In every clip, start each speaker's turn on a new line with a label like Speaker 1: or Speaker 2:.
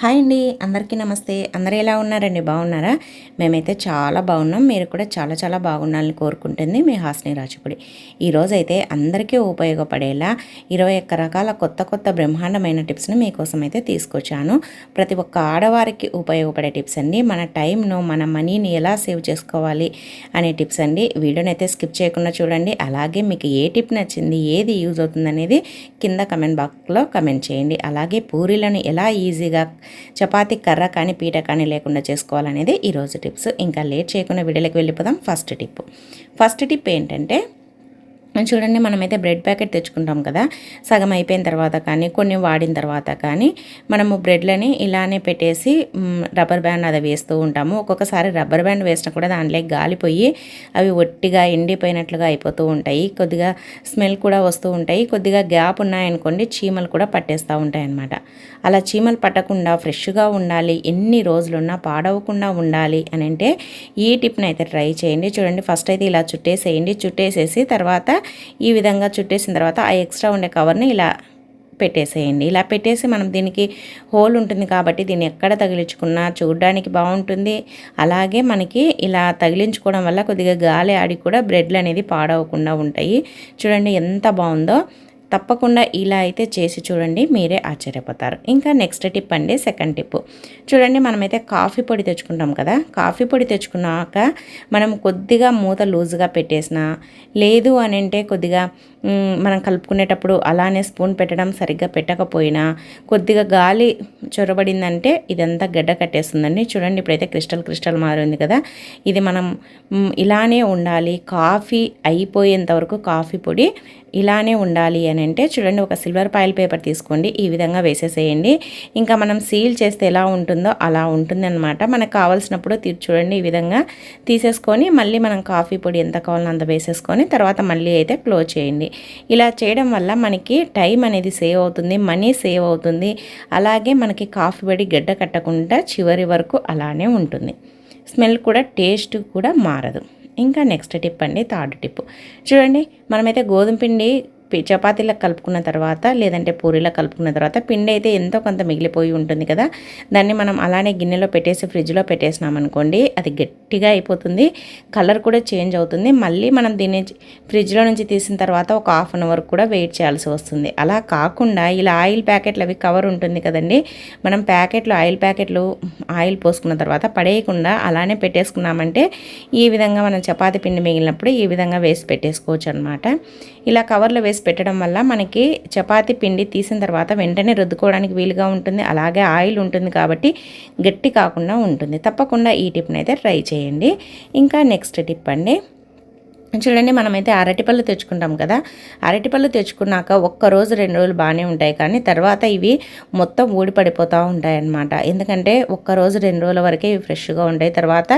Speaker 1: Hi అండి. అందరికీ నమస్తే. అందరు ఎలా ఉన్నారండి? బాగున్నారా? మేమైతే చాలా బాగున్నాం. మీరు కూడా చాలా చాలా బాగుండాలని కోరుకుంటుంది మీ హాస్ని రాజుపుడి. ఈరోజైతే అందరికీ ఉపయోగపడేలా ఇరవై ఒక్క రకాల కొత్త కొత్త బ్రహ్మాండమైన టిప్స్ని మీకోసం అయితే తీసుకొచ్చాను. ప్రతి ఒక్క ఆడవారికి ఉపయోగపడే టిప్స్ అండి. మన టైంను మన మనీని ఎలా సేవ్ చేసుకోవాలి అనే టిప్స్ అండి. వీడియోని అయితే స్కిప్ చేయకుండా చూడండి. అలాగే మీకు ఏ టిప్ నచ్చింది ఏది యూజ్ అవుతుంది అనేది కింద కమెంట్ బాక్స్లో కమెంట్ చేయండి. అలాగే పూరీలను ఎలా ఈజీగా చపాతీ కర్ర కానీ పీట కానీ లేకుండా చేసుకోవాలనేది ఈరోజు టిప్స్. ఇంకా లేట్ చేయకుండా వీడియోకి వెళ్ళిపోదాం. First tip. ఫస్ట్ టిప్ ఏంటంటే చూడండి మనమైతే బ్రెడ్ ప్యాకెట్ తెచ్చుకుంటాం కదా. సగం అయిపోయిన తర్వాత కానీ కొన్ని వాడిన తర్వాత కానీ మనము బ్రెడ్లని ఇలానే పెట్టేసి రబ్బర్ బ్యాండ్ అది వేస్తూ ఉంటాము. ఒక్కొక్కసారి రబ్బర్ బ్యాండ్ వేసినా కూడా దాంట్లో గాలిపోయి అవి ఒట్టిగా ఎండిపోయినట్లుగా అయిపోతూ ఉంటాయి. కొద్దిగా స్మెల్ కూడా వస్తూ ఉంటాయి. కొద్దిగా గ్యాప్ ఉన్నాయనుకోండి చీమలు కూడా పట్టేస్తూ ఉంటాయి అన్నమాట అలా చీమలు పట్టకుండా ఫ్రెష్గా ఉండాలి ఎన్ని రోజులున్నా పాడవకుండా ఉండాలి అని అంటే ఈ టిప్ని అయితే ట్రై చేయండి. చూడండి ఫస్ట్ అయితే ఇలా చుట్టేసేయండి. చుట్టేసేసి తర్వాత ఈ విధంగా చుట్టేసిన తర్వాత ఆ ఎక్స్ట్రా ఉండే కవర్ని ఇలా పెట్టేసేయండి. ఇలా పెట్టేసి మనం దీనికి హోల్ ఉంటుంది కాబట్టి దీన్ని ఎక్కడ తగిలించుకున్నా చూడడానికి బాగుంటుంది. అలాగే మనకి ఇలా తగిలించుకోవడం వల్ల కొద్దిగా గాలి ఆడి కూడా బ్రెడ్లు అనేది పాడవకుండా ఉంటాయి. చూడండి ఎంత బాగుందో. తప్పకుండా ఇలా అయితే చేసి చూడండి మీరే ఆశ్చర్యపోతారు. ఇంకా నెక్స్ట్ టిప్ అండి సెకండ్ టిప్ చూడండి మనమైతే కాఫీ పొడి తెచ్చుకుంటాం కదా కాఫీ పొడి తెచ్చుకున్నాక మనం కొద్దిగా మూత లూజుగా పెట్టేసిన లేదు అని అంటే కొద్దిగా మనం కలుపుకునేటప్పుడు అలానే స్పూన్ పెట్టడం సరిగ్గా పెట్టకపోయినా కొద్దిగా గాలి చొరబడిందంటే ఇదంతా గడ్డ కట్టేస్తుందండి. చూడండి ఇప్పుడైతే క్రిస్టల్ క్రిస్టల్ మారింది కదా ఇది మనం ఇలానే ఉండాలి. కాఫీ అయిపోయేంత వరకు కాఫీ పొడి ఇలానే ఉండాలి అని అంటే చూడండి ఒక సిల్వర్ పాయిల్ పేపర్ తీసుకోండి ఈ విధంగా వేసేసేయండి. ఇంకా మనం సీల్ చేస్తే ఎలా ఉంటుందో అలా ఉంటుందన్నమాట. మనకు కావాల్సినప్పుడు చూడండి ఈ విధంగా తీసేసుకొని మళ్ళీ మనం కాఫీ పొడి ఎంత కావాలో అంత వేసేసుకొని తర్వాత మళ్ళీ అయితే క్లోజ్ చేయండి. ఇలా చేయడం వల్ల మనకి టైం అనేది సేవ్ అవుతుంది మనీ సేవ్ అవుతుంది. అలాగే మనకి కాఫీ పొడి గడ్డ కట్టకుండా చివరి వరకు అలానే ఉంటుంది. స్మెల్ కూడా టేస్ట్ కూడా మారదు. ఇంకా నెక్స్ట్ టిప్ అండి థర్డ్ టిప్. చూడండి మనమైతే గోధుమ పిండి చపాతీలకు కలుపుకున్న తర్వాత లేదంటే పూరీలకు కలుపుకున్న తర్వాత పిండి అయితే ఎంతో కొంత మిగిలిపోయి ఉంటుంది కదా. దాన్ని మనం అలానే గిన్నెలో పెట్టేసి ఫ్రిడ్జ్లో పెట్టేసినామనుకోండి అది గట్టిగా అయిపోతుంది. కలర్ కూడా చేంజ్ అవుతుంది. మళ్ళీ మనం దీన్ని ఫ్రిడ్జ్లో నుంచి తీసిన తర్వాత ఒక హాఫ్ అన్ అవర్ కూడా వెయిట్ చేయాల్సి వస్తుంది. అలా కాకుండా ఇలా ఆయిల్ ప్యాకెట్లు అవి కవర్ ఉంటుంది కదండి. మనం ప్యాకెట్లు ఆయిల్ ప్యాకెట్లు ఆయిల్ పోసుకున్న తర్వాత పడేయకుండా అలానే పెట్టేసుకున్నామంటే ఈ విధంగా మనం చపాతీ పిండి మిగిలినప్పుడు ఈ విధంగా వేసి పెట్టేసుకోవచ్చు అనమాట ఇలా కవర్లో వేసి పెట్టడం వల్ల మనకి చపాతి పిండి తీసిన తర్వాత వెంటనే రుద్దుకోవడానికి వీలుగా ఉంటుంది. అలాగే ఆయిల్ ఉంటుంది కాబట్టి గట్టి కాకుండా ఉంటుంది. తప్పకుండా ఈ టిప్ని అయితే ట్రై చేయండి. ఇంకా నెక్స్ట్ టిప్ అండి. చూడండి మనమైతే అరటిపళ్ళు తెచ్చుకుంటాం కదా. అరటిపళ్ళు తెచ్చుకున్నాక ఒక్క రోజు రెండు రోజులు బాగానే ఉంటాయి. కానీ తర్వాత ఇవి మొత్తం ఊడిపడిపోతూ ఉంటాయి అన్నమాట ఎందుకంటే ఒక్క రోజు రెండు రోజుల వరకే ఇవి ఫ్రెష్గా ఉంటాయి. తర్వాత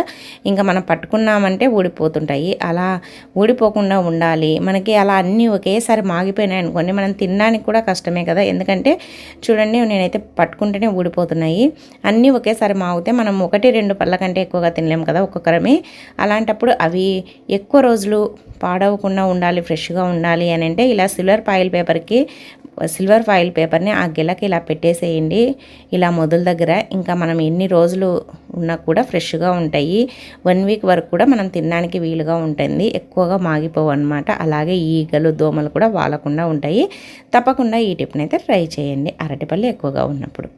Speaker 1: ఇంకా మనం పట్టుకున్నామంటే ఊడిపోతుంటాయి. అలా ఊడిపోకుండా ఉండాలి. మనకి అలా అన్నీ ఒకేసారి మాగిపోయినాయి అనుకోండి మనం తినడానికి కూడా కష్టమే కదా. ఎందుకంటే చూడండి నేనైతే పట్టుకుంటేనే ఊడిపోతున్నాయి. అన్నీ ఒకేసారి మాగితే మనం ఒకటి రెండు పళ్ళ కంటే ఎక్కువగా తినలేము కదా ఒక్కొక్కరమే. అలాంటప్పుడు అవి ఎక్కువ రోజులు పాడవకుండా ఉండాలి ఫ్రెష్గా ఉండాలి అని అంటే ఇలా సిల్వర్ ఫాయిల్ పేపర్కి సిల్వర్ ఫాయిల్ పేపర్ని ఆ గిలకి ఇలా పెట్టేసేయండి. ఇలా మొదల దగ్గర ఇంకా మనం ఎన్ని రోజులు ఉన్నా కూడా ఫ్రెష్గా ఉంటాయి. వన్ వీక్ వరకు కూడా మనం తినడానికి వీలుగా ఉంటుంది. ఎక్కువగా మాగిపోవు అనమాట అలాగే ఈగలు దోమలు కూడా వాలకుండా ఉంటాయి. తప్పకుండా ఈ టిప్ని అయితే ట్రై చేయండి. అరటిపల్లి ఎక్కువగా ఉన్నప్పుడు.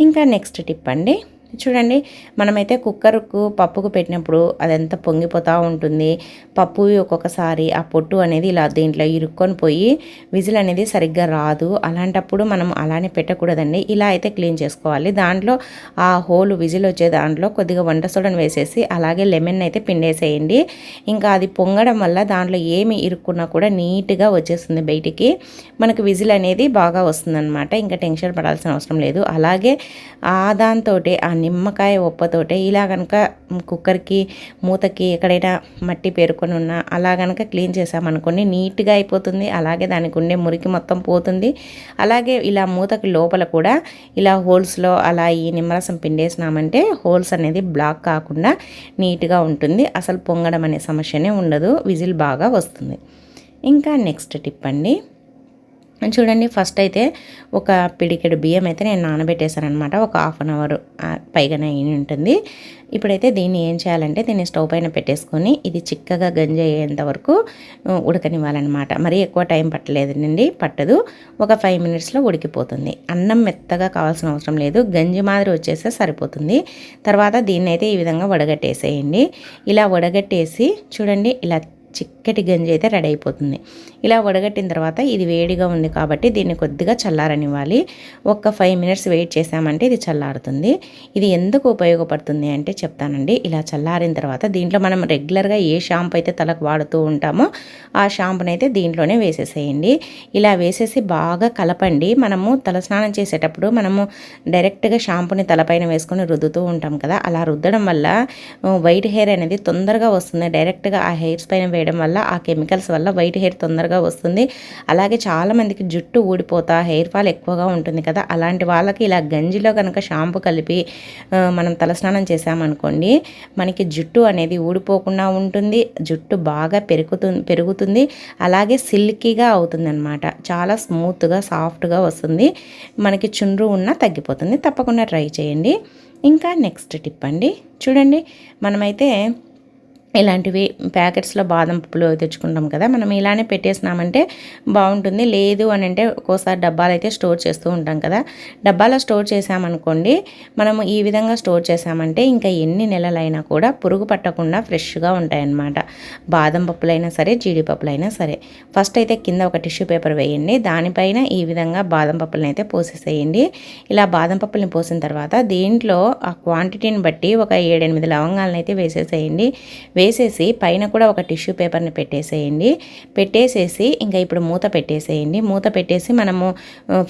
Speaker 1: ఇంకా నెక్స్ట్ టిప్ అండి. చూడండి మనమైతే కుక్కర్కు పప్పుకు పెట్టినప్పుడు అదంతా పొంగిపోతూ ఉంటుంది. పప్పు ఒక్కొక్కసారి ఆ పొట్టు అనేది ఇలా దీంట్లో ఇరుక్కొని పోయి విజిల్ అనేది సరిగ్గా రాదు. అలాంటప్పుడు మనం అలానే పెట్టకూడదండి. ఇలా అయితే క్లీన్ చేసుకోవాలి. దాంట్లో ఆ హోల్ విజిల్ వచ్చే దాంట్లో కొద్దిగా వంట సోడను వేసేసి అలాగే లెమన్ అయితే పిండేసేయండి. ఇంకా అది పొంగడం వల్ల దాంట్లో ఏమి ఇరుక్కున్నా కూడా నీట్గా వచ్చేస్తుంది బయటికి. మనకు విజిల్ అనేది బాగా వస్తుందన్నమాట. ఇంకా టెన్షన్ పడాల్సిన అవసరం లేదు. అలాగే ఆ దాంతో ఆ నిమ్మకాయ ఉప్పతోటే ఇలా కనుక కుక్కర్కి మూతకి ఎక్కడైనా మట్టి పేరుకొని ఉన్నా అలా కనుక క్లీన్ చేసామనుకోండి నీట్గా అయిపోతుంది. అలాగే దానికి ఉండే మురికి మొత్తం పోతుంది. అలాగే ఇలా మూతకి లోపల కూడా ఇలా హోల్స్లో అలా ఈ నిమ్మరసం పిండేసినామంటే హోల్స్ అనేది బ్లాక్ కాకుండా నీట్గా ఉంటుంది. అసలు పొంగడం అనే సమస్యనే ఉండదు. విజిల్ బాగా వస్తుంది. ఇంకా నెక్స్ట్ టిప్ అండి. చూడండి ఫస్ట్ అయితే ఒక పిడికెడు బియ్యం అయితే నేను నానబెట్టేశాను అనమాట ఒక హాఫ్ అన్ అవర్ పైగానే అయి ఉంటుంది. ఇప్పుడైతే దీన్ని ఏం చేయాలంటే దీన్ని స్టవ్ పైన పెట్టేసుకొని ఇది చిక్కగా గంజి అయ్యేంత వరకు ఉడకనివ్వాలన్నమాట. మరి ఎక్కువ టైం పట్టలేదండి పట్టదు. ఒక ఫైవ్ మినిట్స్లో ఉడికిపోతుంది. అన్నం మెత్తగా కావాల్సిన అవసరం లేదు. గంజి మాదిరి వచ్చేస్తే సరిపోతుంది. తర్వాత దీన్ని అయితే ఈ విధంగా వడగట్టేసేయండి. ఇలా వడగట్టేసి చూడండి ఇలా చిక్కటి గంజి అయితే రెడీ అయిపోతుంది. ఇలా వడగట్టిన తర్వాత ఇది వేడిగా ఉంది కాబట్టి దీన్ని కొద్దిగా చల్లారనివ్వాలి. ఒక్క ఫైవ్ మినిట్స్ వెయిట్ చేసామంటే ఇది చల్లారుతుంది. ఇది ఎందుకు ఉపయోగపడుతుంది అంటే చెప్తానండి. ఇలా చల్లారిన తర్వాత దీంట్లో మనం రెగ్యులర్గా ఏ షాంపూ అయితే తలకు వాడుతూ ఉంటామో ఆ షాంపూని అయితే దీంట్లోనే వేసేసేయండి. ఇలా వేసేసి బాగా కలపండి. మనము తల స్నానం చేసేటప్పుడు మనము డైరెక్ట్గా షాంపూని తలపైన వేసుకొని రుద్దుతూ ఉంటాం కదా అలా రుద్దడం వల్ల వైట్ హెయిర్ అనేది తొందరగా వస్తుంది. డైరెక్ట్గా ఆ హెయిర్స్ పైన వేయడం వల్ల ఆ కెమికల్స్ వల్ల వైట్ హెయిర్ తొందరగా వస్తుంది. అలాగే చాలామందికి జుట్టు ఊడిపోతా హెయిర్ ఫాల్ ఎక్కువగా ఉంటుంది కదా. అలాంటి వాళ్ళకి ఇలా గంజిలో కనుక షాంపూ కలిపి మనం తలస్నానం చేసామనుకోండి మనకి జుట్టు అనేది ఊడిపోకుండా ఉంటుంది జుట్టు బాగా పెరుగుతుంది పెరుగుతుంది అలాగే సిల్కీగా అవుతుంది అనమాట చాలా స్మూత్గా సాఫ్ట్గా వస్తుంది. మనకి చుండ్రు ఉన్నా తగ్గిపోతుంది. తప్పకుండా ట్రై చేయండి. ఇంకా నెక్స్ట్ టిప్ అండి. చూడండి మనమైతే ఇలాంటివి ప్యాకెట్స్లో బాదం పప్పులు తెచ్చుకుంటాం కదా మనం ఇలానే పెట్టేసినామంటే బాగుంటుంది. లేదు అని అంటే ఒక్కోసారి డబ్బాలు అయితే స్టోర్ చేస్తూ ఉంటాం కదా డబ్బాలో స్టోర్ చేసామనుకోండి మనము ఈ విధంగా స్టోర్ చేసామంటే ఇంకా ఎన్ని నెలలైనా కూడా పురుగు పట్టకుండా ఫ్రెష్గా ఉంటాయన్నమాట. బాదం పప్పులైనా సరే జీడిపప్పులైనా సరే. ఫస్ట్ అయితే కింద ఒక టిష్యూ పేపర్ వేయండి దానిపైన ఈ విధంగా బాదం పప్పులను అయితే పోసేసేయండి. ఇలా బాదం పప్పుల్ని పోసిన తర్వాత దీంట్లో ఆ క్వాంటిటీని బట్టి ఒక ఏడెనిమిది లవంగాలను అయితే వేసేసేయండి. వేసేసి పైన కూడా ఒక టిష్యూ పేపర్ని పెట్టేసేయండి. పెట్టేసేసి ఇంకా ఇప్పుడు మూత పెట్టేసేయండి. మూత పెట్టేసి మనము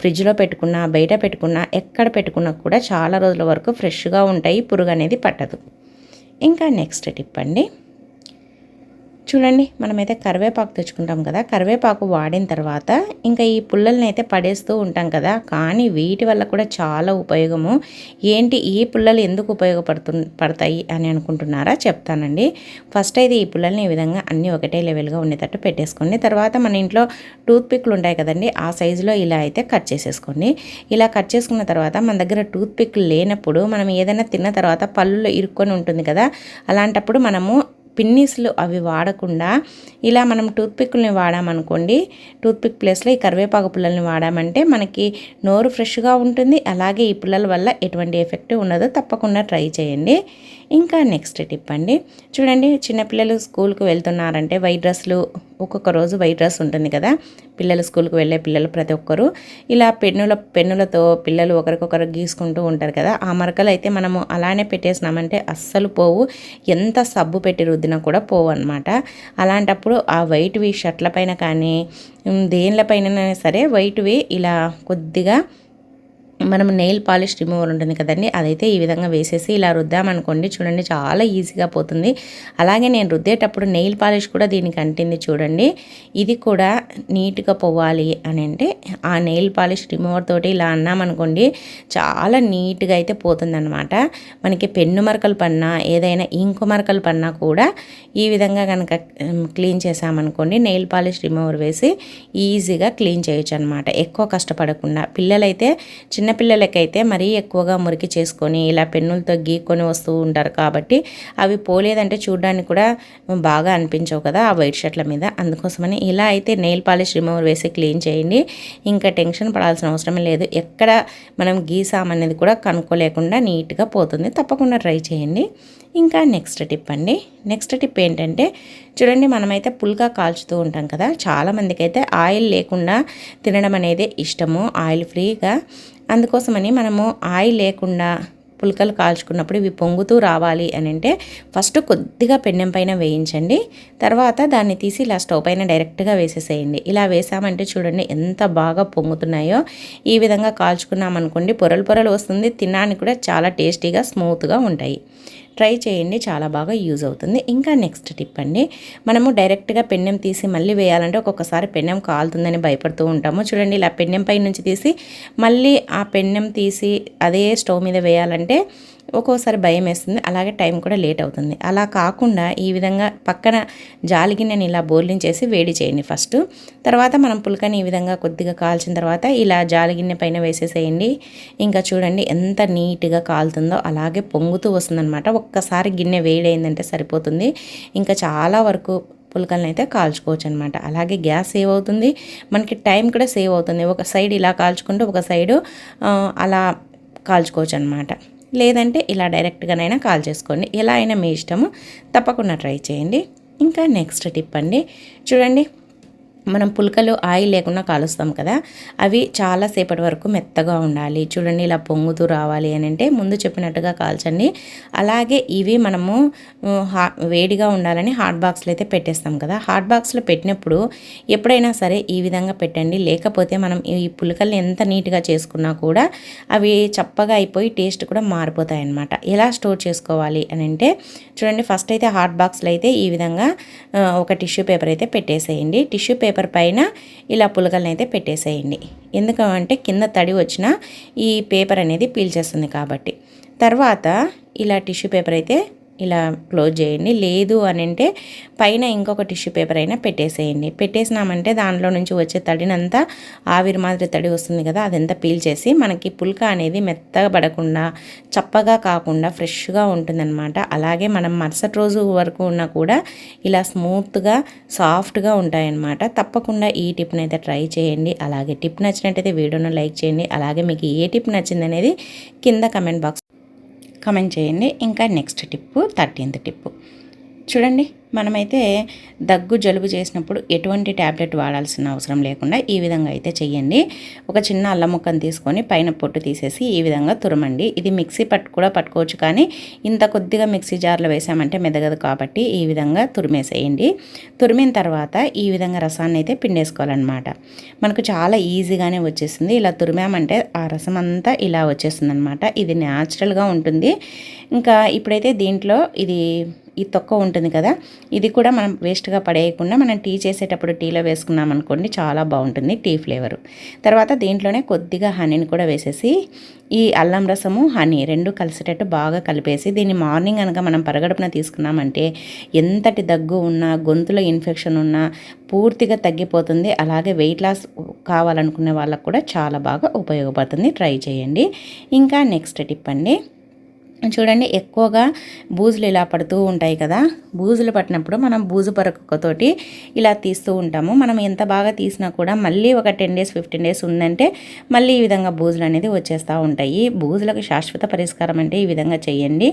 Speaker 1: ఫ్రిడ్జ్లో పెట్టుకున్నా బయట పెట్టుకున్నా ఎక్కడ పెట్టుకున్నా కూడా చాలా రోజుల వరకు ఫ్రెష్గా ఉంటాయి. పురుగు అనేది పట్టదు. ఇంకా నెక్స్ట్ టిప్ అండి. చూడండి మనమైతే కరివేపాకు తెచ్చుకుంటాం కదా. కరివేపాకు వాడిన తర్వాత ఇంకా ఈ పుల్లల్ని అయితే పడేస్తూ ఉంటాం కదా. కానీ వీటి వల్ల కూడా చాలా ఉపయోగము. ఏంటి ఈ పుల్లలు ఎందుకు ఉపయోగపడుతు పడతాయి అని అనుకుంటున్నారా? చెప్తానండి. ఫస్ట్ అయితే ఈ పుల్లల్ని ఈ విధంగా అన్నీ ఒకటే లెవెల్గా ఉండేటట్టు పెట్టేసుకోండి. తర్వాత మన ఇంట్లో టూత్ పిక్లు ఉంటాయి కదండి ఆ సైజులో ఇలా అయితే కట్ చేసేసుకోండి. ఇలా కట్ చేసుకున్న తర్వాత మన దగ్గర టూత్ పిక్ లేనప్పుడు మనం ఏదైనా తిన్న తర్వాత పళ్ళులో ఇరుక్కొని ఉంటుంది కదా అలాంటప్పుడు మనము పిన్నీస్లు అవి వాడకుండా ఇలా మనం టూత్పిక్ని వాడామనుకోండి టూత్పిక్ ప్లేస్లో ఈ కరివేపాకు పుల్లల్ని వాడామంటే మనకి నోరు ఫ్రెష్గా ఉంటుంది. అలాగే ఈ పుల్లల వల్ల ఎటువంటి ఎఫెక్ట్ ఉండదు. తప్పకుండా ట్రై చేయండి. ఇంకా నెక్స్ట్ టిప్ అండి. చూడండి చిన్నపిల్లలు స్కూల్కి వెళ్తున్నారంటే వైట్ డ్రెస్సులు ఒక్కొక్క రోజు వైట్ డ్రెస్ ఉంటుంది కదా. పిల్లలు స్కూల్కి వెళ్ళే పిల్లలు ప్రతి ఒక్కరు. ఇలా పెన్నుల పెన్నులతో పిల్లలు ఒకరికొకరు గీసుకుంటూ ఉంటారు కదా. ఆ మరకలు అయితే మనము అలానే పెట్టేసినామంటే అస్సలు పోవు. ఎంత సబ్బు పెట్టి రుద్దినా కూడా పోవు అనమాట అలాంటప్పుడు ఆ వైట్వి షర్ట్ల పైన కానీ దేనిలపైన సరే వైట్వి ఇలా కొద్దిగా మనం నెయిల్ పాలిష్ రిమూవర్ ఉంటుంది కదండి అదైతే ఈ విధంగా వేసేసి ఇలా రుద్దామనుకోండి చూడండి చాలా ఈజీగా పోతుంది. అలాగే నేను రుద్దేటప్పుడు నెయిల్ పాలిష్ కూడా దీనికి అంటింది చూడండి. ఇది కూడా నీట్గా పోవాలి అని అంటే ఆ నెయిల్ పాలిష్ రిమూవర్ తోటి ఇలా అన్నామనుకోండి చాలా నీట్గా అయితే పోతుందన్నమాట. మనకి పెన్ను మరకలు పన్నా ఏదైనా ఇంకు మరకలు పన్నా కూడా ఈ విధంగా కనుక క్లీన్ చేసామనుకోండి నెయిల్ పాలిష్ రిమూవర్ వేసి ఈజీగా క్లీన్ చేయొచ్చు అనమాట ఎక్కువ కష్టపడకుండా. పిల్లలైతే చిన్న చిన్నపిల్లలకైతే మరీ ఎక్కువగా మురికి చేసుకొని ఇలా పెన్నులతో గీక్కొని వస్తూ ఉంటారు కాబట్టి అవి పోలేదంటే చూడడానికి కూడా బాగా అనిపించవు కదా ఆ వైట్ షర్ట్ల మీద. అందుకోసమని ఇలా అయితే నెయిల్ పాలిష్ రిమూవర్ వేసి క్లీన్ చేయండి. ఇంకా టెన్షన్ పడాల్సిన అవసరం లేదు. ఎక్కడ మనం గీసామనేది కూడా కనుక్కోలేకుండా నీట్గా పోతుంది. తప్పకుండా ట్రై చేయండి. ఇంకా నెక్స్ట్ టిప్ అండి. నెక్స్ట్ టిప్ ఏంటంటే చూడండి మనమైతే పుల్కా కాల్చుతూ ఉంటాం కదా. చాలామందికి అయితే ఆయిల్ లేకుండా తినడం అనేది ఇష్టము. ఆయిల్ ఫ్రీగా అందుకోసమని మనము ఆయిల్ లేకుండా పుల్కలు కాల్చుకున్నప్పుడు ఇవి పొంగుతూ రావాలి అని అంటే ఫస్ట్ కొద్దిగా పెన్నెం పైన వేయించండి. తర్వాత దాన్ని తీసి ఇలా స్టవ్ పైన డైరెక్ట్గా వేసేసేయండి. ఇలా వేసామంటే చూడండి ఎంత బాగా పొంగుతున్నాయో. ఈ విధంగా కాల్చుకున్నామనుకోండి పొరలు పొరలు వస్తుంది. తినడానికి కూడా చాలా టేస్టీగా స్మూత్గా ఉంటాయి. ట్రై చేయండి చాలా బాగా యూజ్ అవుతుంది. ఇంకా నెక్స్ట్ టిప్ అండి మనము డైరెక్ట్గా పెన్నెం తీసి మళ్ళీ వేయాలంటే ఒక్కొక్కసారి పెన్నెం కాలుతుందని భయపడుతూ ఉంటాము. చూడండి ఇలా పెన్నెం పై నుంచి తీసి మళ్ళీ ఆ పెన్నెం తీసి అదే స్టవ్ మీద వేయాలంటే ఒక్కోసారి భయం వేస్తుంది. అలాగే టైం కూడా లేట్ అవుతుంది. అలా కాకుండా ఈ విధంగా పక్కన జాలికి నేను ఇలా బోర్లించేసి వేడి చేయండి ఫస్ట్. తర్వాత మనం పులకని ఈ విధంగా కొద్దిగా కాల్చిన తర్వాత ఇలా జాలిగిన్నె పైన వేసేసేయండి. ఇంకా చూడండి ఎంత నీట్గా కాలుతుందో అలాగే పొంగుతూ వస్తుందన్నమాట. ఒక్కసారి గిన్నె వేడైందంటే సరిపోతుంది. ఇంకా చాలా వరకు పులకలను అయితే కాల్చుకోవచ్చు అనమాట అలాగే గ్యాస్ సేవ్ అవుతుంది. మనకి టైం కూడా సేవ్ అవుతుంది. ఒక సైడ్ ఇలా కాల్చుకుంటూ ఒక సైడు అలా కాల్చుకోవచ్చు అనమాట లేదంటే ఇలా డైరెక్ట్గానైనా కాల్ చేసుకోండి. ఎలా అయినా మీ ఇష్టము తప్పకుండా ట్రై చేయండి. ఇంకా నెక్స్ట్ టిప్ అండి. చూడండి మనం పులకలు ఆయిల్ లేకుండా కాలుస్తాం కదా అవి చాలాసేపటి వరకు మెత్తగా ఉండాలి. చూడండి ఇలా పొంగుతూ రావాలి అని అంటే ముందు చెప్పినట్టుగా కాల్చండి. అలాగే ఇవి మనము హా వేడిగా ఉండాలని హాట్ బాక్స్లో అయితే పెట్టేస్తాం కదా. హాట్ బాక్స్లో పెట్టినప్పుడు ఎప్పుడైనా సరే ఈ విధంగా పెట్టండి. లేకపోతే మనం ఈ పులకల్ని ఎంత నీట్గా చేసుకున్నా కూడా అవి చప్పగా అయిపోయి టేస్ట్ కూడా మారిపోతాయి అన్నమాట. ఎలా స్టోర్ చేసుకోవాలి అని అంటే చూడండి ఫస్ట్ అయితే హాట్ బాక్స్లో అయితే ఈ విధంగా ఒక టిష్యూ పేపర్ అయితే పెట్టేసేయండి. టిష్యూ పేపర్ పేపర్ పైన ఇలా పులకలను అయితే పెట్టేసేయండి. ఎందుకంటే కింద తడి వచ్చిన ఈ పేపర్ అనేది పీల్చేస్తుంది కాబట్టి. తర్వాత ఇలా టిష్యూ పేపర్ అయితే ఇలా క్లోజ్ చేయండి. లేదు అని అంటే పైన ఇంకొక టిష్యూ పేపర్ అయినా పెట్టేసేయండి. పెట్టేసినామంటే దాంట్లో నుంచి వచ్చే తడినంతా ఆవిరి మాదిరి తడి వస్తుంది కదా అదంతా పీల్చేసి మనకి పుల్క అనేది మెత్తగా పడకుండా చప్పగా కాకుండా ఫ్రెష్గా ఉంటుందన్నమాట. అలాగే మనం మరుసటి రోజు వరకు ఉన్నా కూడా ఇలా స్మూత్గా సాఫ్ట్గా ఉంటాయన్నమాట. తప్పకుండా ఈ టిప్ని అయితే ట్రై చేయండి. అలాగే టిప్ నచ్చినట్టయితే వీడియోను లైక్ చేయండి. అలాగే మీకు ఏ టిప్ నచ్చింది అనేది కింద కమెంట్ బాక్స్ కమెంట్ చేయండి. ఇంకా నెక్స్ట్ టిప్పు థర్టీన్త్ టిప్పు చూడండి మనమైతే దగ్గు జలుబు చేసినప్పుడు ఎటువంటి ట్యాబ్లెట్ వాడాల్సిన అవసరం లేకుండా ఈ విధంగా అయితే చెయ్యండి. ఒక చిన్న అల్లం ముక్కను తీసుకొని పైన పొట్టు తీసేసి ఈ విధంగా తురమండి. ఇది మిక్సీ పట్టు కూడా పట్టుకోవచ్చు కానీ ఇంత కొద్దిగా మిక్సీ జార్లో వేసామంటే మెదగదు కాబట్టి ఈ విధంగా తురిమేసేయండి. తురిమిన తర్వాత ఈ విధంగా రసాన్ని అయితే పిండేసుకోవాలన్నమాట. మనకు చాలా ఈజీగానే వచ్చేసింది. ఇలా తురిమామంటే ఆ రసం అంతా ఇలా వచ్చేస్తుంది అనమాట ఇది న్యాచురల్గా ఉంటుంది. ఇంకా ఇప్పుడైతే దీంట్లో ఇది ఈ తొక్క ఉంటుంది కదా ఇది కూడా మనం వేస్ట్గా పడేయకుండా మనం టీ చేసేటప్పుడు టీలో వేసుకున్నాం అనుకోండి చాలా బాగుంటుంది టీ ఫ్లేవరు తర్వాత దీంట్లోనే కొద్దిగా హనీని కూడా వేసేసి ఈ అల్లం రసము హనీ రెండు కలిసేటట్టు బాగా కలిపేసి దీన్ని మార్నింగ్ కనుక మనం పరగడుపున తీసుకున్నామంటే ఎంతటి దగ్గు ఉన్నా గొంతులో ఇన్ఫెక్షన్ ఉన్నా పూర్తిగా తగ్గిపోతుంది. అలాగే వెయిట్ లాస్ కావాలనుకునే వాళ్ళకు కూడా చాలా బాగా ఉపయోగపడుతుంది. ట్రై చేయండి. ఇంకా నెక్స్ట్ టిప్ అండి. చూడండి ఎక్కువగా బూజులు ఇలా పడుతూ ఉంటాయి కదా. బూజులు పట్టినప్పుడు మనం బూజు పరకతోటి ఇలా తీస్తూ ఉంటాము. మనం ఎంత బాగా తీసినా కూడా మళ్ళీ ఒక టెన్ డేస్ ఫిఫ్టీన్ డేస్ ఉందంటే మళ్ళీ ఈ విధంగా బూజులు అనేది వచ్చేస్తూ ఉంటాయి. బూజులకు శాశ్వత పరిష్కారం అంటే ఈ విధంగా చేయండి.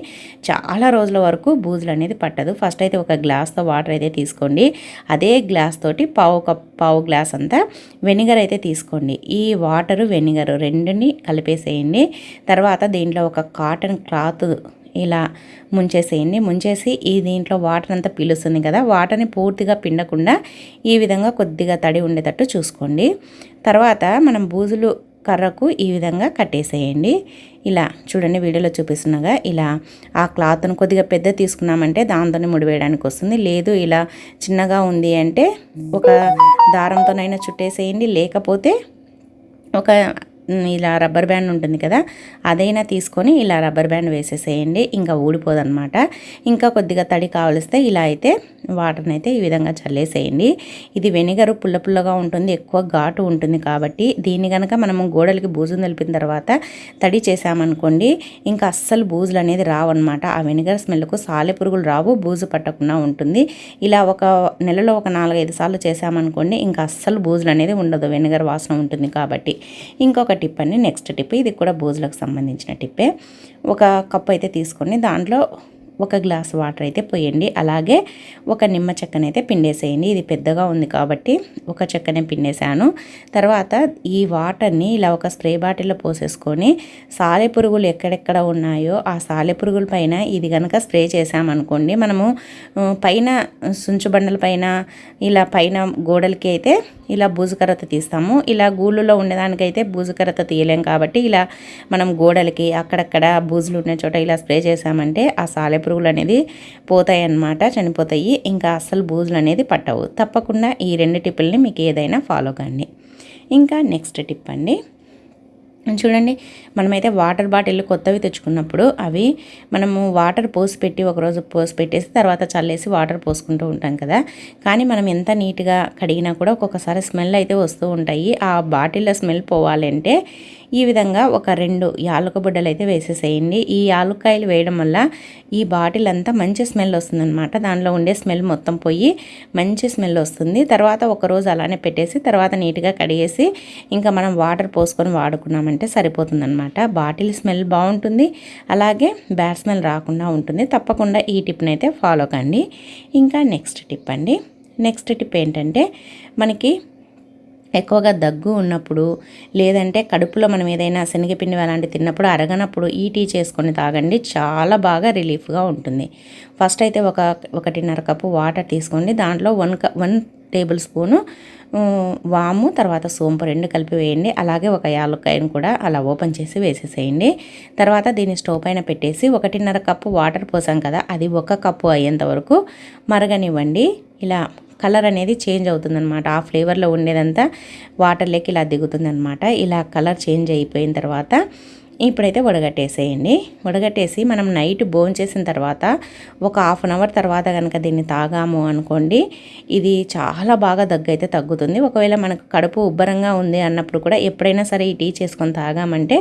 Speaker 1: చాలా రోజుల వరకు బూజులు అనేది పట్టదు. ఫస్ట్ అయితే ఒక గ్లాస్తో వాటర్ అయితే తీసుకోండి. అదే గ్లాస్ తోటి పావు కప్ పావు గ్లాస్ అంతా వెనిగర్ అయితే తీసుకోండి. ఈ వాటరు వెనిగర్ రెండుని కలిపేసేయండి. తర్వాత దీంట్లో ఒక కాటన్ క్లాత్ క్లాత్ ఇలా ముంచేసేయండి ముంచేసి ఈ దీంట్లో వాటర్ అంతా పీలుస్తుంది కదా వాటర్ని పూర్తిగా పిండకుండా ఈ విధంగా కొద్దిగా తడి ఉండేటట్టు చూసుకోండి. తర్వాత మనం బూజులు కర్రకు ఈ విధంగా కట్టేసేయండి. ఇలా చూడండి వీడియోలో చూపిస్తున్నాగా ఇలా ఆ క్లాత్ను కొద్దిగా పెద్ద తీసుకున్నామంటే దాంతోనే ముడివేయడానికి వస్తుంది. లేదు ఇలా చిన్నగా ఉంది అంటే ఒక దారంతోనైనా చుట్టేసేయండి. లేకపోతే ఒక ఇలా రబ్బర్ బ్యాండ్ ఉంటుంది కదా అదైనా తీసుకొని ఇలా రబ్బర్ బ్యాండ్ వేసేసేయండి ఇంకా ఊడిపోదనమాట ఇంకా కొద్దిగా తడి కావలిస్తే ఇలా అయితే వాటర్ని అయితే ఈ విధంగా చల్లేసేయండి. ఇది వెనిగరు పుల్ల పుల్లగా ఉంటుంది ఎక్కువ ఘాటు ఉంటుంది కాబట్టి దీన్ని కనుక మనము గోడలకి బూజు నిలిపిన తర్వాత తడి చేసామనుకోండి ఇంకా అస్సలు బూజులు అనేది రావన్నమాట. ఆ వెనిగర్ స్మెల్కు సాలె పురుగులు రావు బూజు పట్టకుండా ఉంటుంది. ఇలా ఒక నెలలో ఒక నాలుగైదు సార్లు చేసామనుకోండి ఇంకా అస్సలు బూజులు అనేది ఉండదు వెనిగర్ వాసన ఉంటుంది కాబట్టి. ఇంకొక టిప్ అండి. నెక్స్ట్ టిప్ ఇది కూడా బూజులకు సంబంధించిన టిప్పే. ఒక కప్ అయితే తీసుకొని దాంట్లో ఒక గ్లాస్ వాటర్ అయితే పోయండి. అలాగే ఒక నిమ్మ చెక్కనైతే అయితే పిండేసేయండి. ఇది పెద్దగా ఉంది కాబట్టి ఒక చెక్కనే పిండేశాను. తర్వాత ఈ వాటర్ని ఇలా ఒక స్ప్రే బాటిల్లో పోసేసుకొని సాలె పురుగులు ఎక్కడెక్కడ ఉన్నాయో ఆ సాలె పురుగుల పైన ఇది కనుక స్ప్రే చేసామనుకోండి మనము పైన సుంచుబండల పైన ఇలా పైన గోడలకి అయితే ఇలా బూజుకరత తీస్తాము. ఇలా గూళ్ళులో ఉండేదానికైతే బూజుకరత తీయలేం కాబట్టి ఇలా మనం గోడలకి అక్కడక్కడ బూజులు ఉన్న చోట ఇలా స్ప్రే చేసామంటే ఆ సాలె పురుగులు అనేది పోతాయి అన్నమాట చనిపోతాయి. ఇంకా అస్సలు బూజులు అనేది పట్టవు. తప్పకుండా ఈ రెండు టిప్పుల్ని మీకు ఏదైనా ఫాలో కండి. ఇంకా నెక్స్ట్ టిప్ అండి చూడండి మనమైతే వాటర్ బాటిల్ కొత్తవి తెచ్చుకున్నప్పుడు అవి మనము వాటర్ పోసి పెట్టి ఒకరోజు పోసి పెట్టేసి తర్వాత చల్లేసి వాటర్ పోసుకుంటూ ఉంటాం కదా. కానీ మనం ఎంత నీట్గా కడిగినా కూడా ఒక్కొక్కసారి స్మెల్ అయితే వస్తూ ఉంటాయి. ఆ బాటిల్లో స్మెల్ పోవాలంటే ఈ విధంగా ఒక రెండు యాలక బుడ్డలు అయితే వేసేసేయండి. ఈ యాలుక్కాయలు వేయడం వల్ల ఈ బాటిల్ అంతా మంచి స్మెల్ వస్తుందన్నమాట. దానిలో ఉండే స్మెల్ మొత్తం పోయి మంచి స్మెల్ వస్తుంది. తర్వాత ఒకరోజు అలానే పెట్టేసి తర్వాత నీట్గా కడిగేసి ఇంకా మనం వాటర్ పోసుకొని వాడుకున్నామంటే సరిపోతుందన్నమాట. బాటిల్ స్మెల్ బాగుంటుంది. అలాగే బ్యాడ్ స్మెల్ రాకుండా ఉంటుంది. తప్పకుండా ఈ టిప్ని అయితే ఫాలో కండి. ఇంకా నెక్స్ట్ టిప్ అండి. నెక్స్ట్ టిప్ ఏంటంటే మనకి ఎక్కువగా దగ్గు ఉన్నప్పుడు లేదంటే కడుపులో మనం ఏదైనా శనగపిండి అలాంటివి తిన్నప్పుడు అరగనప్పుడు ఈ టీ చేసుకొని తాగండి. చాలా బాగా రిలీఫ్గా ఉంటుంది. ఫస్ట్ అయితే ఒక ఒకటిన్నర కప్పు వాటర్ తీసుకోండి. దాంట్లో వన్ వన్ టేబుల్ స్పూను వాము తర్వాత సోంపు రెండు కలిపి వేయండి. అలాగే ఒక యాలక్కాయను కూడా అలా ఓపెన్ చేసి వేసేసేయండి. తర్వాత దీన్ని స్టవ్ పైన పెట్టేసి ఒకటిన్నర కప్పు వాటర్ పోసాం కదా అది ఒక కప్పు అయ్యేంత వరకు మరగనివ్వండి. ఇలా కలర్ అనేది చేంజ్ అవుతుందన్నమాట. ఆ ఫ్లేవర్లో ఉండేదంతా వాటర్లోకి ఇలా దిగుతుందనమాట ఇలా కలర్ చేంజ్ అయిపోయిన తర్వాత ఇప్పుడైతే వడగట్టేసేయండి. వడగట్టేసి మనం నైట్ బోన్ చేసిన తర్వాత ఒక హాఫ్ అన్ అవర్ తర్వాత కనుక దీన్ని తాగాము అనుకోండి ఇది చాలా బాగా దగ్గు అయితే తగ్గుతుంది. ఒకవేళ మనకు కడుపు ఉబ్బరంగా ఉంది అన్నప్పుడు కూడా ఎప్పుడైనా సరే ఈ టీ చేసుకొని తాగామంటే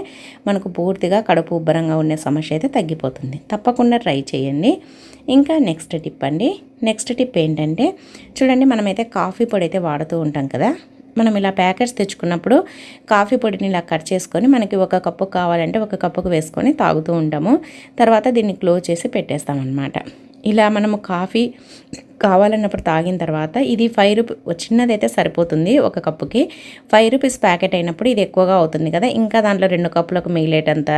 Speaker 1: మనకు పూర్తిగా కడుపు ఉబ్బరంగా ఉండే సమస్య అయితే తగ్గిపోతుంది. తప్పకుండా ట్రై చేయండి. ఇంకా నెక్స్ట్ టిప్ అండి. నెక్స్ట్ టిప్ ఏంటంటే చూడండి మనమైతే కాఫీ పొడి అయితే వాడుతూ ఉంటాం కదా మనం ఇలా ప్యాకెట్స్ తెచ్చుకున్నప్పుడు కాఫీ పొడిని ఇలా కట్ చేసుకొని మనకి ఒక కప్పు కావాలంటే ఒక కప్పుకు వేసుకొని తాగుతూ ఉంటాము. తర్వాత దీన్ని క్లోజ్ చేసి పెట్టేస్తామన్నమాట. ఇలా మనము కాఫీ కావాలన్నప్పుడు తాగిన తర్వాత ఇది ఫైవ్ రూపీ చిన్నదైతే సరిపోతుంది ఒక కప్పుకి. ఫైవ్ రూపీస్ ప్యాకెట్ అయినప్పుడు ఇది ఎక్కువగా అవుతుంది కదా. ఇంకా దాంట్లో రెండు కప్పులకు మిగిలేటంత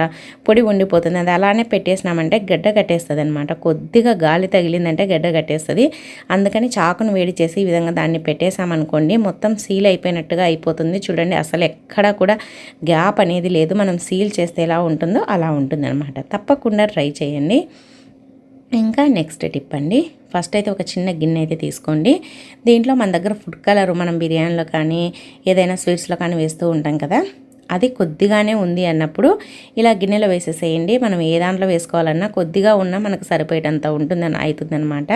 Speaker 1: పొడి ఉండిపోతుంది. అది అలానే పెట్టేసినామంటే గడ్డ కట్టేస్తుంది అనమాట కొద్దిగా గాలి తగిలిందంటే గడ్డ కట్టేస్తుంది. అందుకని చాకును వేడి చేసి ఈ విధంగా దాన్ని పెట్టేసామనుకోండి మొత్తం సీల్ అయిపోయినట్టుగా అయిపోతుంది. చూడండి అసలు ఎక్కడా కూడా గ్యాప్ అనేది లేదు. మనం సీల్ చేస్తే ఎలా ఉంటుందో అలా ఉంటుంది తప్పకుండా ట్రై చేయండి. ఇంకా నెక్స్ట్ టిప్ అండి. ఫస్ట్ అయితే ఒక చిన్న గిన్నె అయితే తీసుకోండి. దీంట్లో మన దగ్గర ఫుడ్ కలర్ మనం బిర్యానీలో కానీ ఏదైనా స్వీట్స్లో కానీ వేస్తూ ఉంటాం కదా. అది కొద్దిగానే ఉంది అన్నప్పుడు ఇలా గిన్నెలో వేసేసేయండి. మనం ఏ దాంట్లో వేసుకోవాలన్నా కొద్దిగా ఉన్నా మనకు సరిపోయేటంత ఉంటుందని అవుతుందనమాట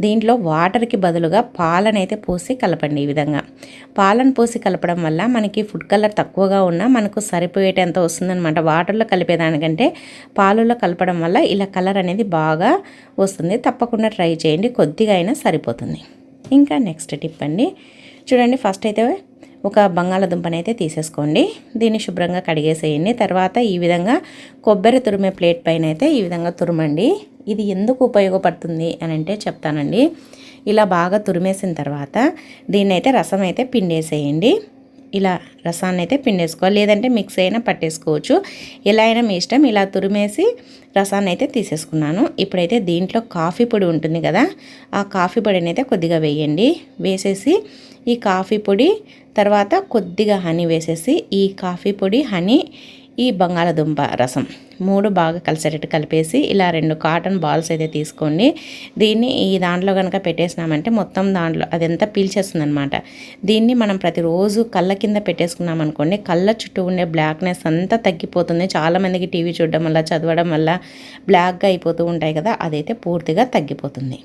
Speaker 1: దీంట్లో వాటర్కి బదులుగా పాలనైతే పోసి కలపండి ఈ విధంగా. పాలను పోసి కలపడం వల్ల మనకి ఫుడ్ కలర్ తక్కువగా ఉన్నా మనకు సరిపోయేటంత వస్తుందనమాట వాటర్లో కలిపేదానికంటే పాలలో కలపడం వల్ల ఇలా కలర్ అనేది బాగా వస్తుంది. తప్పకుండా ట్రై చేయండి. కొద్దిగా అయినా సరిపోతుంది. ఇంకా నెక్స్ట్ టిప్ అండి. చూడండి ఫస్ట్ అయితే ఒక బంగాళదుంపని అయితే తీసేసుకోండి. దీన్ని శుభ్రంగా కడిగేసేయండి. తర్వాత ఈ విధంగా కొబ్బరి తురిమే ప్లేట్ పైన అయితే ఈ విధంగా తురమండి. ఇది ఎందుకు ఉపయోగపడుతుంది అని అంటే చెప్తానండి. ఇలా బాగా తురిమేసిన తర్వాత దీన్ని అయితే రసం అయితే పిండేసేయండి. ఇలా రసాన్ని అయితే పిండేసుకోవాలి. లేదంటే మిక్స్ అయినా పట్టేసుకోవచ్చు. ఎలా అయినా మీ ఇష్టం ఇలా తురిమేసి రసాన్ని అయితే తీసేసుకున్నాను. ఇప్పుడైతే దీంట్లో కాఫీ పొడి ఉంటుంది కదా ఆ కాఫీ పొడిని అయితే కొద్దిగా వేయండి. వేసేసి ఈ కాఫీ పొడి తర్వాత కొద్దిగా హనీ వేసేసి ఈ కాఫీ పొడి హనీ ఈ బంగాళదుంప రసం మూడు బాగా కలిసేటట్టు కలిపేసి ఇలా రెండు కాటన్ బాల్స్ అయితే తీసుకోండి. దీన్ని ఈ దాంట్లో కనుక పెట్టేసినామంటే మొత్తం దాంట్లో అదంతా పీల్చేస్తుందనమాట దీన్ని మనం ప్రతిరోజు కళ్ళ కింద పెట్టేసుకున్నాం అనుకోండి కళ్ళ చుట్టూ ఉండే బ్లాక్నెస్ అంతా తగ్గిపోతుంది. చాలామందికి టీవీ చూడడం వల్ల చదవడం వల్ల బ్లాక్గా అయిపోతూ ఉంటాయి కదా అదైతే పూర్తిగా తగ్గిపోతుంది.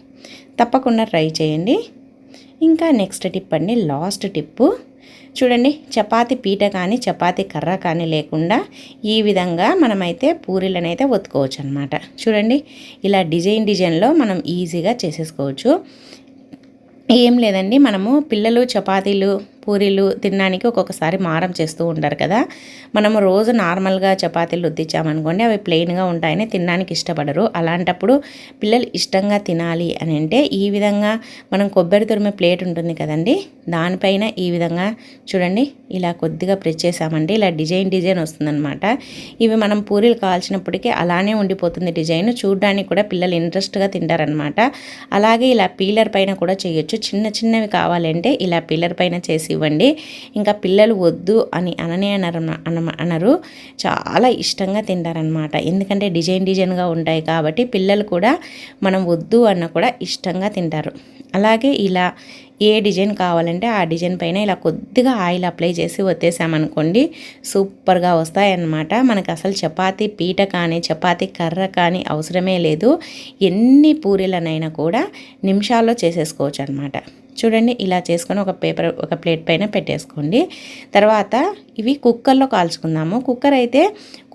Speaker 1: తప్పకుండా ట్రై చేయండి. ఇంకా నెక్స్ట్ టిప్ అండి లాస్ట్ టిప్పు చూడండి చపాతి పీట కానీ చపాతి కర్ర కానీ లేకుండా ఈ విధంగా మనమైతే పూరీలను అయితే ఒత్తుకోవచ్చు అనమాట చూడండి ఇలా డిజైన్ డిజైన్లో మనం ఈజీగా చేసేసుకోవచ్చు. ఏం లేదండి మనము పిల్లలు చపాతీలు పూరీలు తినడానికి ఒక్కొక్కసారి మారం చేస్తూ ఉంటారు కదా. మనము రోజు నార్మల్గా చపాతీలు రుద్దించామనుకోండి అవి ప్లెయిన్గా ఉంటాయని తినడానికి ఇష్టపడరు. అలాంటప్పుడు పిల్లలు ఇష్టంగా తినాలి అని అంటే ఈ విధంగా మనం కొబ్బరి తురిమే ప్లేట్ ఉంటుంది కదండి దానిపైన ఈ విధంగా చూడండి ఇలా కొద్దిగా ప్రెస్ చేసామంటే ఇలా డిజైన్ డిజైన్ వస్తుందన్నమాట. ఇవి మనం పూరీలు కాల్చినప్పటికీ అలానే ఉండిపోతుంది డిజైన్. చూడడానికి కూడా పిల్లలు ఇంట్రెస్ట్గా తింటారనమాట అలాగే ఇలా పీలర్ పైన కూడా చేయొచ్చు. చిన్న చిన్నవి కావాలంటే ఇలా పీలర్ పైన చేసి ఇవ్వండి. ఇంకా పిల్లలు వద్దు అని అననే అనరు అనరు. చాలా ఇష్టంగా తింటారనమాట ఎందుకంటే డిజైన్ డిజైన్గా ఉంటాయి కాబట్టి పిల్లలు కూడా మనం వద్దు అన్న కూడా ఇష్టంగా తింటారు. అలాగే ఇలా ఏ డిజైన్ కావాలంటే ఆ డిజైన్ పైన ఇలా కొద్దిగా ఆయిల్ అప్లై చేసి వచ్చేసామనుకోండి సూపర్గా వస్తాయన్నమాట. మనకు అసలు చపాతీ పీట కానీ చపాతీ కర్ర కానీ అవసరమే లేదు. ఎన్ని పూరీలనైనా కూడా నిమిషాల్లో చేసేసుకోవచ్చు అనమాట చూడండి ఇలా చేసుకొని ఒక పేపర్ ఒక ప్లేట్ పైన పెట్టేసుకోండి. తర్వాత ఇవి కుక్కర్లో కాల్చుకుందాము. కుక్కర్ అయితే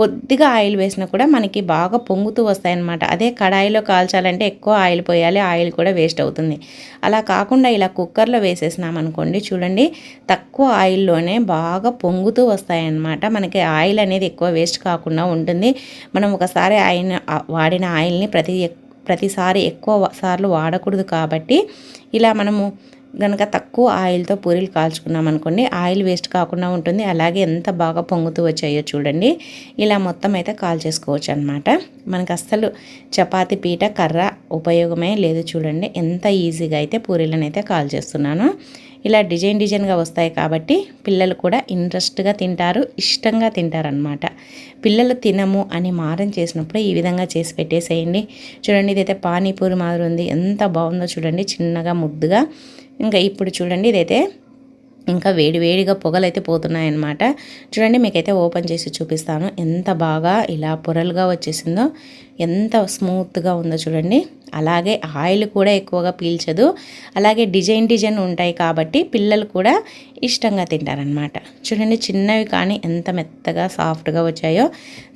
Speaker 1: కొద్దిగా ఆయిల్ వేసినా కూడా మనకి బాగా పొంగుతూ వస్తాయన్నమాట. అదే కడాయిలో కాల్చాలంటే ఎక్కువ ఆయిల్ పోయాలి ఆయిల్ కూడా వేస్ట్ అవుతుంది. అలా కాకుండా ఇలా కుక్కర్లో వేసేసినాం అనుకోండి చూడండి తక్కువ ఆయిల్లోనే బాగా పొంగుతూ వస్తాయన్నమాట. మనకి ఆయిల్ అనేది ఎక్కువ వేస్ట్ కాకుండా ఉంటుంది. మనం ఒకసారి ఆయిల్ వాడిన ఆయిల్ని ప్రతి ప్రతిసారి ఎక్కువ సార్లు వాడకూడదు కాబట్టి ఇలా మనము కనుక తక్కువ ఆయిల్తో పూరీలు కాల్చుకున్నాం అనుకోండి ఆయిల్ వేస్ట్ కాకుండా ఉంటుంది. అలాగే ఎంత బాగా పొంగుతూ వచ్చాయో చూడండి. ఇలా మొత్తం అయితే కాల్ చేసుకోవచ్చు అనమాట మనకు అస్సలు చపాతి పీట కర్ర ఉపయోగమే లేదు చూడండి. ఎంత ఈజీగా అయితే పూరీలను అయితే కాల్ చేస్తున్నాను. ఇలా డిజైన్ డిజైన్గా వస్తాయి కాబట్టి పిల్లలు కూడా ఇంట్రెస్ట్గా తింటారు ఇష్టంగా తింటారనమాట పిల్లలు తినము అని మారం చేసినప్పుడు ఈ విధంగా చేసి పెట్టేసేయండి. చూడండి ఇదైతే పానీపూరి మాదిరి ఉంది. ఎంత బాగుందో చూడండి చిన్నగా ముద్దుగా. ఇంకా ఇప్పుడు చూడండి ఇదైతే ఇంకా వేడి వేడిగా పొగలైతే పోతున్నాయన్నమాట. చూడండి మీకైతే ఓపెన్ చేసి చూపిస్తాను. ఎంత బాగా ఇలా పొరలుగా వచ్చేసిందో. ఎంత స్మూత్గా ఉందో చూడండి. అలాగే ఆయిల్ కూడా ఎక్కువగా పీల్చదు. అలాగే డిజైన్ డిజైన్ ఉంటాయి కాబట్టి పిల్లలు కూడా ఇష్టంగా తింటారనమాట చూడండి చిన్నవి కానీ ఎంత మెత్తగా సాఫ్ట్గా వచ్చాయో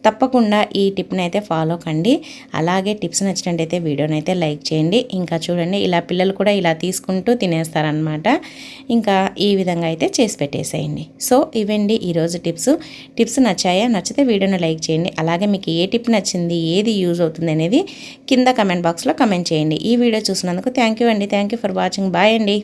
Speaker 1: తప్పకుండా ఈ టిప్ని అయితే ఫాలో కండి. అలాగే టిప్స్ నచ్చినట్టయితే వీడియోని అయితే లైక్ చేయండి. ఇంకా చూడండి ఇలా పిల్లలు కూడా ఇలా తీసుకుంటూ తినేస్తారనమాట ఇంకా ఈ విధంగా అయితే చేసి పెట్టేసేయండి. సో ఇవండి ఈరోజు టిప్స్. టిప్స్ నచ్చాయా? నచ్చితే వీడియోని లైక్ చేయండి. అలాగే మీకు ఏ టిప్ నచ్చింది? ఏది యూజ్ అవుతుంది అనేది కింద కమెంట్ బాక్స్లో కమెంట్ చేయండి. ఈ వీడియో చూసినందుకు థ్యాంక్ యూ అండి. Thank you for watching. Bye అండి.